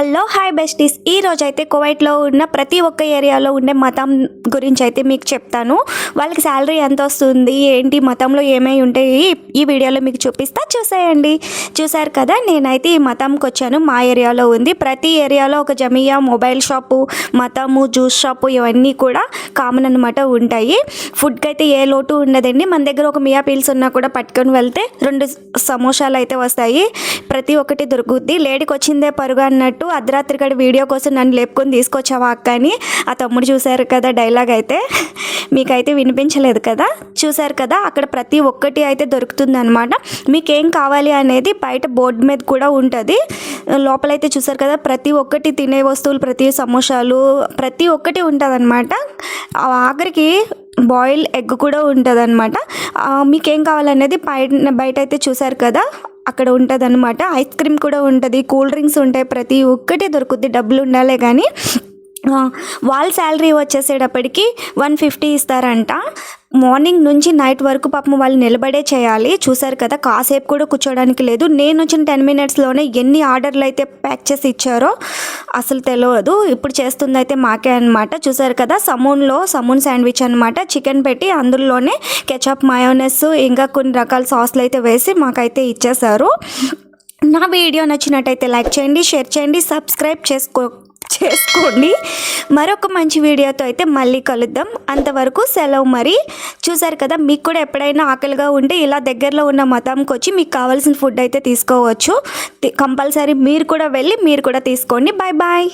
Hello hi besties. ఈ రోజు అయితే కువైట్లో ఉన్న ప్రతి ఒక్క ఏరియాలో ఉండే మతం గురించి అయితే మీకు చెప్తాను. వాళ్ళకి శాలరీ ఎంత వస్తుంది ఏంటి? మతంలో ఏమై ఉంటాయి? ఈ వీడియోలో మీకు చూపిస్తా. చూసేయండి. చూసారు కదా నేనైతే ఈ మతంకి వచ్చాను మా ఏరియాలో ఉంది. ప్రతి ఏరియాలో ఒక జమియా మొబైల్ షాపు మతము జ్యూస్ షాపు ఇవన్నీ కూడా కామన్ అనమాట ఉంటాయి. ఫుడ్కి అయితే ఏ లోటు ఉండదండి. మన దగ్గర ఒక మియా పీల్స్ ఉన్నా కూడా పట్టుకొని వెళ్తే రెండు సమోసాలు అయితే వస్తాయి. ప్రతి ఒక్కటి దొరుకుద్ది. లేడీకి వచ్చిందే పరుగు అన్నట్టు అర్ధరాత్రి గడి వీడియో కోసం నన్ను లేపుకొని తీసుకొచ్చావా అక్క అని ఆ తమ్ముడు చూశారు కదా డైలాగ్ అయితే. మీకైతే వినిపించలేదు కదా? చూశారు కదా? అక్కడ ప్రతి ఒక్కటి అయితే దొరుకుతుంది అనమాట మీకేం కావాలి అనేది బయట బోర్డు మీద కూడా ఉంటుంది. లోపలైతే చూసారు కదా? ప్రతి ఒక్కటి తినే వస్తువులు ప్రతి సమోసాలు ప్రతి ఒక్కటి ఉంటుంది అనమాట ఆఖరికి బాయిల్ ఎగ్ కూడా ఉంటుంది అనమాట మీకేం కావాలనేది బయట బయట అయితే చూసారు కదా? అక్కడ ఉంటుంది అనమాట ఐస్ క్రీమ్ కూడా ఉంటుంది. కూల్ డ్రింక్స్ ఉంటాయి. ప్రతి ఒక్కటి దొరుకుద్ది. డబ్బులు ఉండాలే కానీ వాళ్ళ శాలరీ వచ్చేసేటప్పటికి వన్ ఫిఫ్టీ ఇస్తారంట. మార్నింగ్ నుంచి నైట్ వరకు పాపం వాళ్ళు నిలబడే చేయాలి. చూసారు కదా కాసేపు కూడా కూర్చోడానికి లేదు. నేను వచ్చిన టెన్ మినిట్స్లోనే ఎన్ని ఆర్డర్లు అయితే ప్యాక్ చేసి ఇచ్చారో అసలు తెలియదు ఇప్పుడు చేస్తుంది అయితే మాకే అనమాట చూసారు కదా సమూన్లో సమూన్ శాండ్విచ్ అనమాట చికెన్ పెట్టి అందులోనే కెచప్ మయోనెస్ ఇంకా కొన్ని రకాల సాస్లు అయితే వేసి మాకైతే ఇచ్చేసారు నా వీడియో నచ్చినట్టయితే లైక్ చేయండి షేర్ చేయండి సబ్స్క్రైబ్ చేసుకో చేసుకోండి. మరొక మంచి వీడియోతో అయితే మళ్ళీ కలుద్దాం. అంతవరకు సెలవు మరి. చూసారు కదా మీకు కూడా ఎప్పుడైనా ఆకలిగా ఉంటే ఇలా దగ్గరలో ఉన్న మతంకి వచ్చి మీకు కావాల్సిన ఫుడ్ అయితే తీసుకోవచ్చు. కంపల్సరీ మీరు కూడా వెళ్ళి మీరు కూడా తీసుకోండి. Bye bye